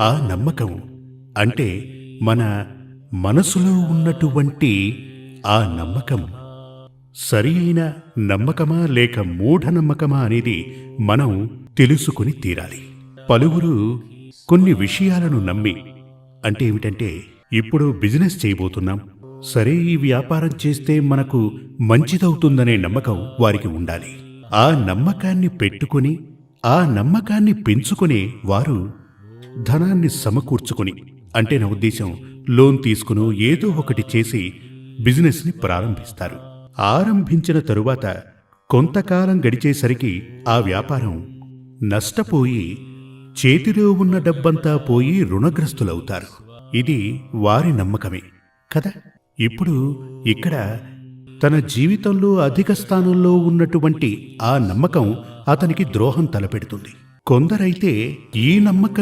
ఆ నమ్మకం అంటే మన మనసులో ఉన్నటువంటి ఆ నమ్మకం. సరి అయిన నమ్మకమా లేక మూఢనమ్మకమా అనేది మనం తెలుసుకుని తీరాలి. పలువురు కొన్ని విషయాలను నమ్మి అంటే ఏమిటంటే ఇప్పుడు బిజినెస్ చేయబోతున్నాం. సరే ఈ వ్యాపారం చేస్తే మనకు మంచిదవుతుందనే నమ్మకం వారికి ఉండాలి. ఆ నమ్మకాన్ని పెట్టుకుని ఆ నమ్మకాన్ని పెంచుకునే వారు ధనాన్ని సమకూర్చుకుని అంటే నా ఉద్దేశం లోన్ తీసుకునో ఏదో ఒకటి చేసి బిజినెస్ని ప్రారంభిస్తారు. ఆరంభించిన తరువాత కొంతకాలం గడిచేసరికి ఆ వ్యాపారం నష్టపోయి చేతిలో ఉన్న డబ్బంతా పోయి రుణగ్రస్తులవుతారు. ఇది వారి నమ్మకమే కదా? ఇప్పుడు ఇక్కడ తన జీవితంలో అధిక స్థానంలో ఉన్నటువంటి ఆ నమ్మకం అతనికి ద్రోహం తలపెడుతుంది. కొందరైతే ఈ నమ్మకం